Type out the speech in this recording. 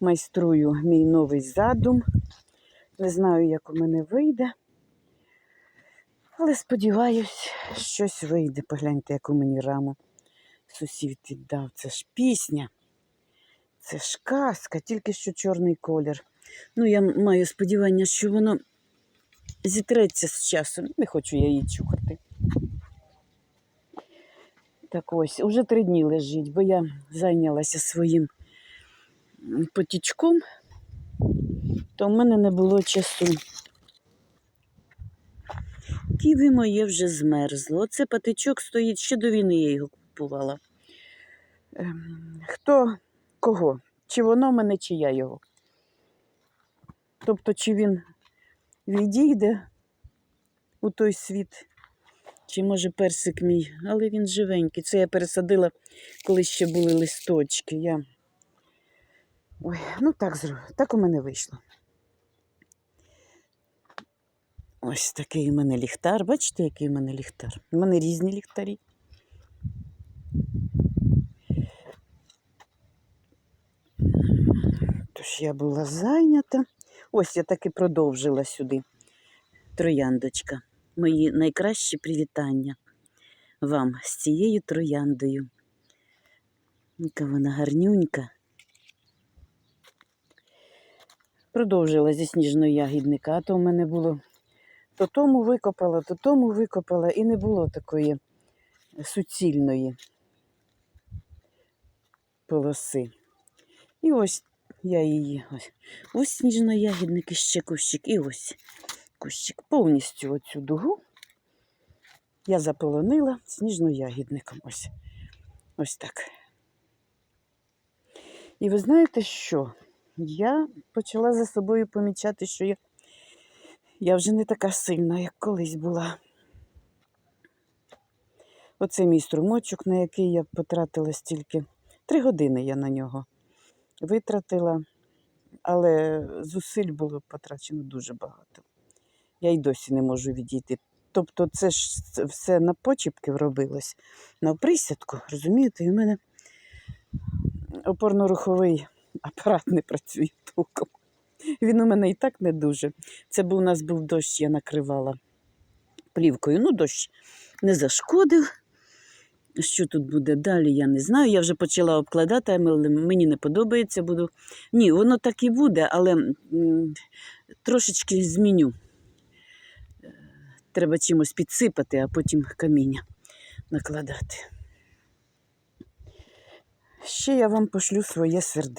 майструю мій новий задум. Не знаю, як у мене вийде. Але сподіваюсь, щось вийде. Погляньте, яку мені раму сусід віддав. Це ж пісня. Це ж казка, тільки що чорний колір. Ну, я маю сподівання, що воно зітреться з часом. Не хочу я її чухати. Так ось, уже три дні лежить, бо я зайнялася своїм потічком, то в мене не було часу. Ківі моє вже змерзло. Оце патичок стоїть, ще до війни я його купувала. Ем, Хто кого? Чи воно в мене, чи я його? Тобто, чи він відійде у той світ, чи може персик мій, але він живенький. Це я пересадила, коли ще були листочки. Я... Ой, ну так, так у мене вийшло. Ось такий у мене ліхтар. Бачите, який у мене ліхтар? У мене різні ліхтарі. Тож я була зайнята. Ось я таки продовжила сюди. Трояндочка. Мої найкращі привітання вам з цією трояндою. Яка вона гарнюнька. Продовжила зі сніжного ягідника, а то в мене було то тому викопала, то тому викопала, і не було такої суцільної полоси. І ось я її. Ось, ось сніжно-ягідник і ще кущик, і ось кущик. Повністю оцю дугу я заполонила сніжно-ягідником. Ось. Ось так. І ви знаєте що? Я почала за собою помічати, що я, я вже не така сильна, як колись була. Оце мій струмочок, на який я потратила стільки. Три години я на нього витратила, але зусиль було потрачено дуже багато. Я й досі не можу відійти. Тобто, це ж все на почіпки робилось, на присядку, розумієте, і в мене опорно-руховий апарат не працює толком. Він у мене і так не дуже. Це був у нас був дощ, я накривала плівкою. Ну, дощ не зашкодив. Що тут буде далі, я не знаю. Я вже почала обкладати, але мені не подобається. Буду... Ні, воно так і буде, але трошечки зміню. Треба чимось підсипати, а потім каміння накладати. Ще я вам пошлю своє сердечко.